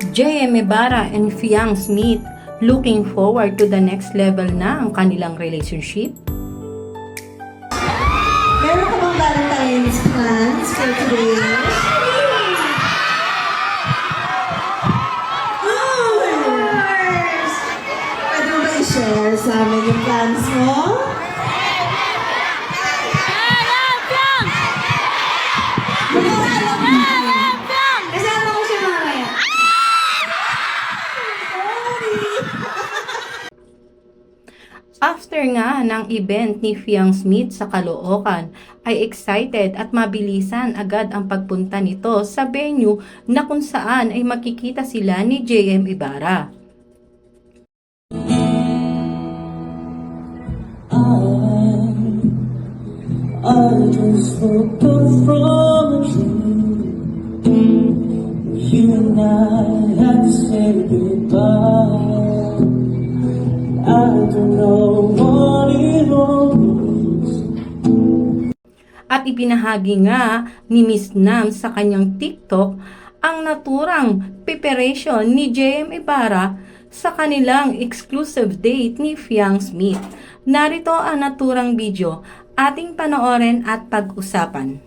J.M. Ibarra and Fiang Smith looking forward to the next level na ang kanilang relationship? Meron ka bang Valentine's plans for today? Course! Pwede mo ba i-share sa amin yung plans mo? Kasama ko siya mamaya. After nga ng event ni Fiang Smith sa Caloocan, ay excited at mabilisan agad ang pagpunta nito sa venue na kung saan ay makikita sila ni JM Ibarra. I just woke up from a dream. You and I had say goodbye. I don't know At ipinahagi nga ni Miss Nam sa kanyang TikTok ang naturang preparation ni JM Ibarra sa kanilang exclusive date ni Fiang Smith. Narito ang naturang video, ating panoorin at pag-usapan.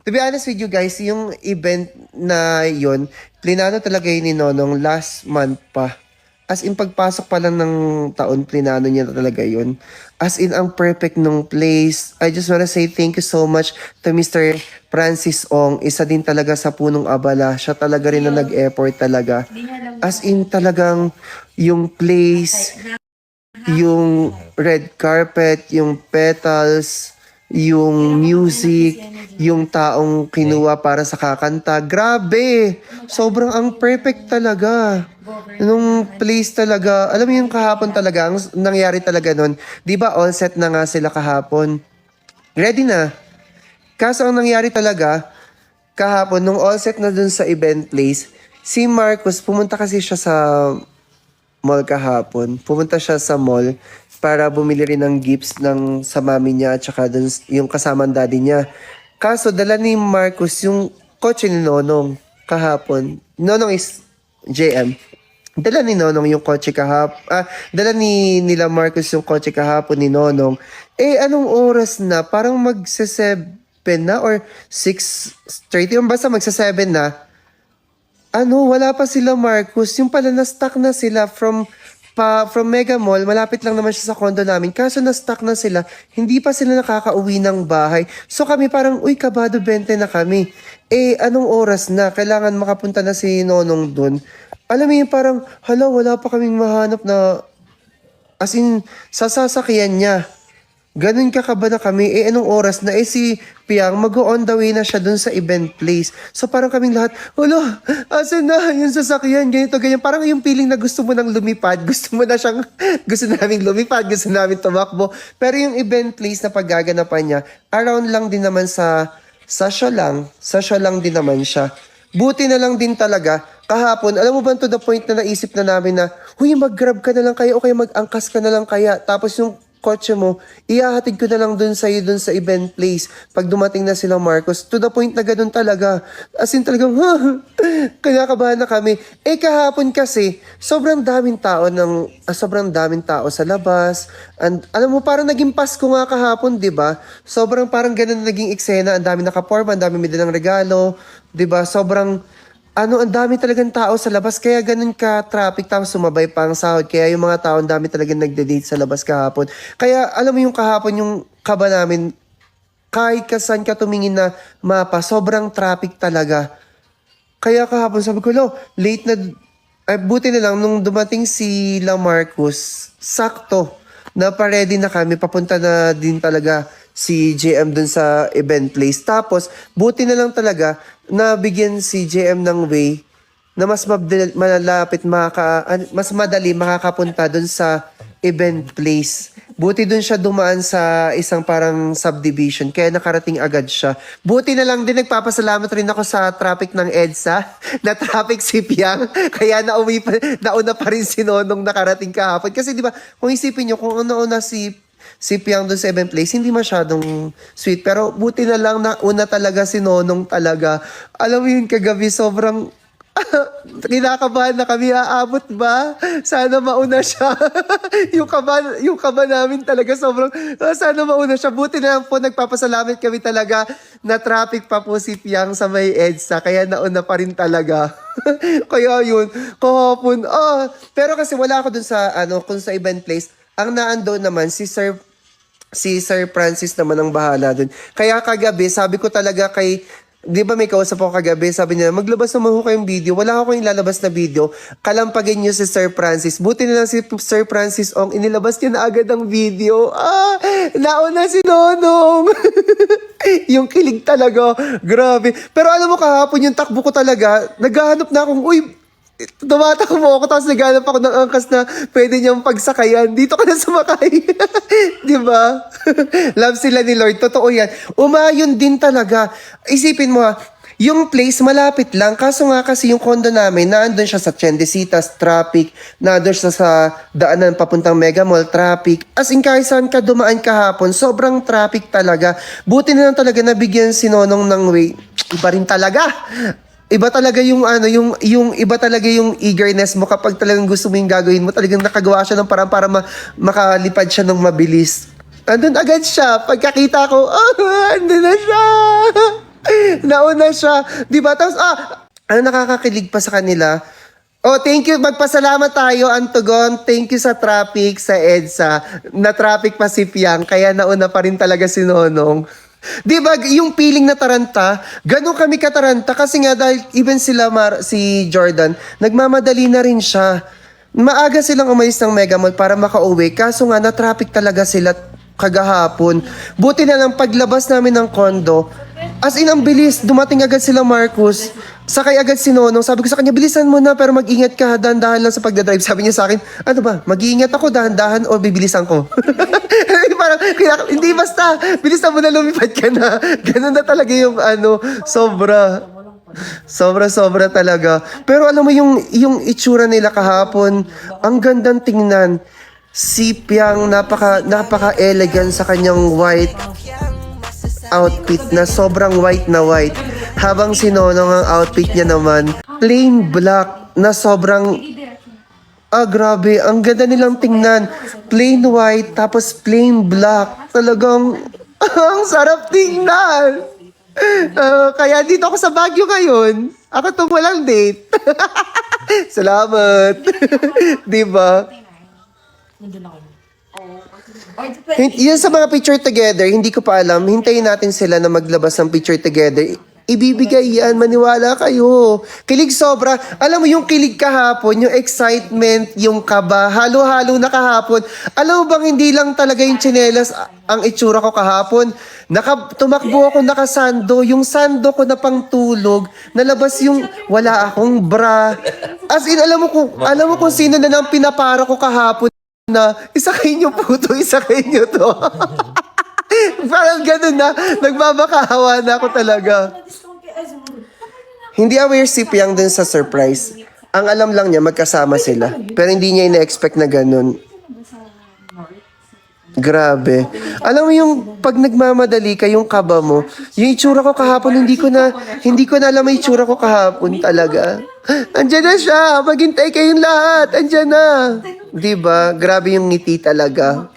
To be honest with you guys, yung event na yon, plinano talaga yun ni Nonong last month pa. As in, pagpasok pa lang ng taon, plinano niya talaga yun. As in, ang perfect nung place. I just wanna say thank you so much to Mr. Francis Ong. Isa din talaga sa punong abala. Siya talaga rin na nag-effort talaga. As in, talagang yung place, yung red carpet, yung petals, yung music, yung taong kinuha para sa kakanta. Grabe! Sobrang ang perfect talaga. Nung place talaga, alam mo yung kahapon talaga, ang nangyari talaga nun, di ba all set na nga sila kahapon? Ready na. Kaso ang nangyari talaga, kahapon, nung all set na dun sa event place, si Marcos, pumunta kasi siya sa mall kahapon. Pumunta siya sa mall para bumili rin ng gifts ng sa mami niya at saka dun, yung kasamang daddy niya. Kaso dala ni Marcos yung kotse ni Nonong kahapon. Nonong is JM. Dala ni Nonong yung kotse kahapon. Ah, dala ni nila Marcos yung kotse kahapon ni Nonong. Eh, anong oras na? Parang magse-7 na or 6.30. Yung basta magse-7 na ano, wala pa sila Marcus. Yung pala na-stuck na sila from pa from Mega Mall, malapit lang naman siya sa condo namin. Kaso na-stuck na sila, hindi pa sila nakakauwi ng bahay. So kami parang, uy, kabado 20 na kami. Eh, anong oras na? Kailangan makapunta na si Nonong dun. Alam mo yung parang, hala, wala pa kaming mahanap na, as in, sa sasakyan niya. Ganun kakaba na kami. Eh, anong oras na? Eh, si Piang, mag-on the way na siya dun sa event place. So, parang kaming lahat, Hala, asan na yung sasakyan? Ganito, ganyan. Parang yung feeling na gusto mo nang lumipad. Gusto mo na siyang, gusto namin lumipad. Gusto namin tumakbo. Pero yung event place na paggaganapan niya, around lang din naman sa, sa siya lang. Sa siya lang din naman siya. Buti na lang din talaga, kahapon, alam mo ba to the point na naisip na namin na, huy, mag-grab ka na lang kaya o kaya mag-angkas ka na lang kaya. Tapos yung kotse mo, ihahatid ko na lang dun sa'yo dun sa event place pag dumating na sila Marcos. To the point na ganun talaga. As in talagang, ha, kinakabahan na kami. Eh kahapon kasi, sobrang daming tao ng, ah, sobrang daming tao sa labas. And alam mo, parang naging Pasko nga kahapon, di ba? Sobrang parang ganun na naging eksena. Ang dami nakaporma, ang dami may dalang regalo. Di ba? Sobrang, ano, ang dami talagang tao sa labas. Kaya ganun ka traffic tapos sumabay pa ang sahod. Kaya yung mga tao, ang dami talagang nagde-date sa labas kahapon. Kaya alam mo yung kahapon, yung kaba namin, kahit kasan ka tumingin na mapa, sobrang traffic talaga. Kaya kahapon sabi ko, lo, late na, ay buti na lang nung dumating si La Marcos, sakto, na pa-ready na kami, papunta na din talaga si JM dun sa event place. Tapos, buti na lang talaga na bigyan si JM ng way na mas malapit makaka, an- mas madali makakapunta dun sa event place. Buti dun siya dumaan sa isang parang subdivision, kaya nakarating agad siya. Buti na lang din nagpapasalamat rin ako sa traffic ng EDSA, na traffic si Piang, kaya nauwi pa, nauna pa rin si Nonong nakarating kahapon. Kasi di ba, kung isipin nyo, kung una-una si si Piang doon sa event place, hindi masyadong sweet. Pero buti na lang na una talaga si Nonong talaga. Alam mo yun, kagabi sobrang kinakabahan na kami, aabot ba? Sana mauna siya. yung kaba, yung kaba namin talaga sobrang, ah, sana mauna siya. Buti na lang po, nagpapasalamat kami talaga na traffic pa po si Piang sa may EDSA, kaya nauna pa rin talaga. kaya yun, kahapon, ah, pero kasi wala ako dun sa, ano, kung sa event place, ang naando naman, si Sir si Sir Francis naman ang bahala dun. Kaya kagabi, sabi ko talaga kay, di ba may kausap ako kagabi, sabi niya, maglabas naman ko kayong video. Wala ako yung lalabas na video. Kalampagin niyo si Sir Francis. Buti na lang si Sir Francis Ong, inilabas niya na agad ang video. Ah, nauna si Nonong. yung kilig talaga. Grabe. Pero alam mo kahapon yung takbo ko talaga, naghahanap na akong, uy, tumatakbo ako tapos naghanap ako ng angkas na pwede niyang pagsakayan. Dito ka na sumakay. Di ba? Love sila ni Lord. Totoo yan. Umayon din talaga. Isipin mo ha, yung place malapit lang. Kaso nga kasi yung condo namin, naandun siya sa Chendesitas, traffic. Naandun siya sa daanan papuntang Mega Mall, traffic. As in kahit saan ka dumaan kahapon, sobrang traffic talaga. Buti na lang talaga nabigyan si Nonong ng way. Iba rin talaga. Iba talaga yung ano, yung yung iba talaga yung eagerness mo kapag talagang gusto mo yung gagawin mo, talagang nakagawa siya ng parang para ma, makalipad siya ng mabilis. Andun agad siya. Pagkakita ko, ah, andun na siya. Nauna siya. Di ba? Tapos, ah, ano nakakakilig pa sa kanila? Oh, thank you. Magpasalamat tayo, Antogon. Thank you sa traffic, sa EDSA. Na traffic pa si Piang, kaya nauna pa rin talaga si Nonong. Di ba, yung feeling na taranta, ganun kami kataranta kasi nga dahil even sila, Mar, si Jordan, nagmamadali na rin siya. Maaga silang umalis ng Mega Mall para makauwi, kaso nga na-traffic talaga sila kagahapon. Buti na lang paglabas namin ng kondo, as in ang bilis, dumating agad sila Marcus, sakay agad si Nonong, sabi ko sa kanya, bilisan mo na pero mag-ingat ka, dahan-dahan lang sa pagdadrive. Sabi niya sa akin, ano ba, mag-iingat ako dahan-dahan o bibilisan ko? Parang, kaya, hindi basta, bilisan mo na lumipad ka na. Ganun na talaga yung ano, sobra. Sobra-sobra talaga. Pero alam mo yung, yung itsura nila kahapon, ang gandang tingnan. Si Piang, napaka, napaka-elegant sa kanyang white outfit na sobrang white na white. Habang si Nonong ang outfit niya naman, plain black na sobrang Ah, grabe. Ang ganda nilang tingnan. Plain white, tapos plain black. Talagang, ang sarap tingnan. Ah, kaya dito ako sa Baguio ngayon. Ako itong walang date. Salamat. Di ba? Hin- Yun sa mga picture together, hindi ko pa alam. Hintayin natin sila na maglabas ng picture together. Ibibigay yan, maniwala kayo. Kilig sobra. Alam mo yung kilig kahapon, yung excitement, yung kaba, halo-halo na kahapon. Alam mo bang hindi lang talaga yung tsinelas a- ang itsura ko kahapon? Naka, tumakbo ako nakasando, yung sando ko na pang tulog, nalabas yung wala akong bra. As in, alam mo kung, alam mo kung sino na lang pinapara ko kahapon na isa kayo nyo po to, isa kayo nyo to. Parang ganun na, nagbabakahawa na ako talaga. Hindi aware si Piang dun sa surprise. Ang alam lang niya, magkasama sila. Pero hindi niya ina-expect na ganun. Grabe. Alam mo yung pag nagmamadali ka, yung kaba mo, yung itsura ko kahapon, hindi ko na, hindi ko na alam yung itsura ko kahapon talaga. Andyan na siya! Maghintay kayong lahat! Andyan na! Di ba? Grabe yung ngiti talaga.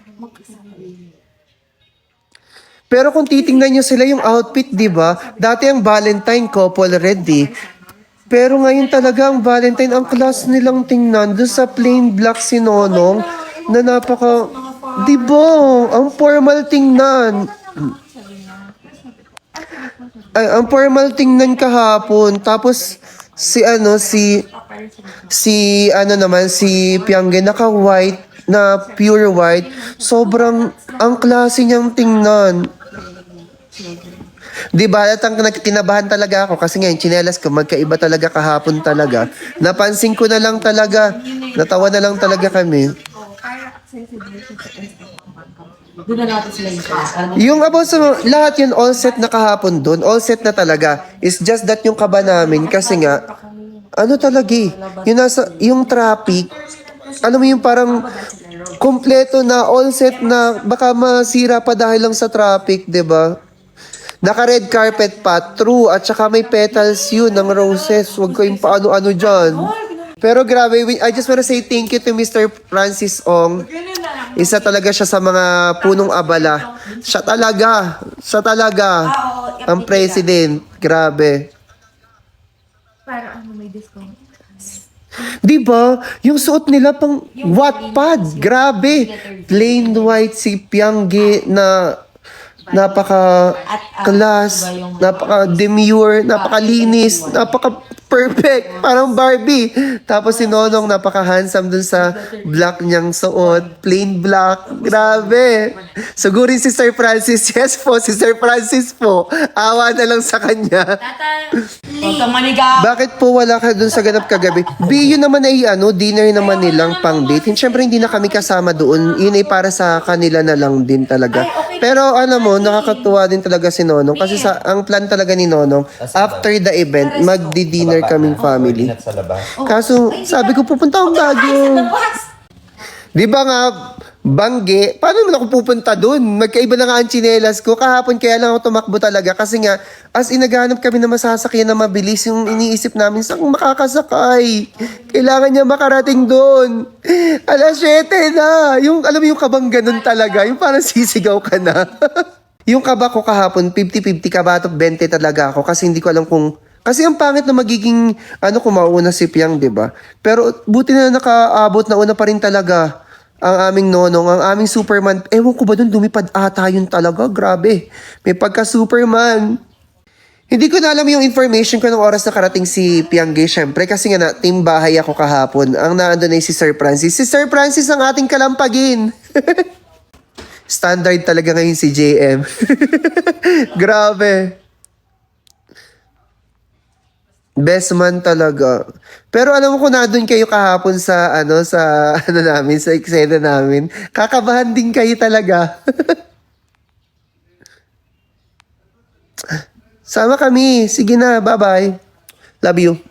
Pero kung titingnan nyo sila yung outfit, di ba? Dati ang Valentine couple ready. Pero ngayon talaga ang Valentine, ang class nilang tingnan doon sa plain black si Nonong na napaka... Di ba? Ang formal tingnan. Ay, ang formal tingnan kahapon. Tapos si ano, si... Si ano naman, si Piangge naka-white na pure white. Sobrang ang klase niyang tingnan. Di ba? At ang kinabahan talaga ako kasi nga yung chinelas ko magkaiba talaga kahapon talaga. Napansin ko na lang talaga. Natawa na lang talaga kami. Doon na natin sila yung. Alam Yung about sa lahat yun all set na kahapon doon, all set na talaga. It's just that yung kaba namin kasi nga ano talaga eh, yung nasa yung traffic, ano mo yung parang kompleto na all set na baka masira pa dahil lang sa traffic, 'di ba? Naka-red carpet pa, true. At saka may petals yun ng roses. Huwag kayong paano-ano dyan. Pero grabe, we- I just wanna say thank you to Mr. Francis Ong. Isa talaga siya sa mga punong abala. Siya talaga. Siya talaga. Ang president. Grabe. Para ano may discount. Di ba? Yung suot nila pang Wattpad. Grabe. Plain white si Piangge na napaka class, napaka demure, napaka linis, napaka perfect. Parang Barbie. Tapos si Nonong napaka handsome dun sa black niyang suot. Plain black. Grabe. Sugurin si Sir Francis. Yes po, si Sir Francis po. Awa na lang sa kanya. Huwag kang manigaw. Bakit po wala ka dun sa ganap kagabi? B, yun naman ay ano, dinner naman nilang pang date. Siyempre hindi na kami kasama doon. Yun ay para sa kanila na lang din talaga. Pero alam mo, nakakatuwa din talaga si Nonong. Kasi sa, ang plan talaga ni Nonong, after the event, magdi-dinner kaming family. Kaso, sabi ko, pupunta akong Baguio. Di ba nga, Bangge, paano naman ako pupunta doon? Magkaiba na nga ang tsinelas ko. Kahapon kaya lang ako tumakbo talaga kasi nga, as inaganap kami na masasakyan na mabilis yung iniisip namin, saan makakasakay? Kailangan niya makarating doon. Alas 7 na. Yung, alam mo yung kabang ganun talaga, yung parang sisigaw ka na. yung kaba ko kahapon, 50-50 kabatok 20 talaga ako kasi hindi ko alam kung kasi ang pangit na magiging, ano, kung mauuna si Piang, di ba? Pero buti na nakaabot na una pa rin talaga ang aming nonong, ang aming Superman. Ewan ko ba doon, lumipad ata yun talaga. Grabe. May pagka-Superman. Hindi ko na alam yung information ko nung oras na karating si Piangge, syempre. Kasi nga na, team bahay ako kahapon. Ang naandun ay si Sir Francis. Si Sir Francis ang ating kalampagin. Standard talaga ngayon si JM. Grabe. Best man talaga. Pero alam mo kung nandun kayo kahapon sa ano sa ano namin sa eksena namin, kakabahan din kayo talaga. Sama kami. Sige na, bye-bye. Love you.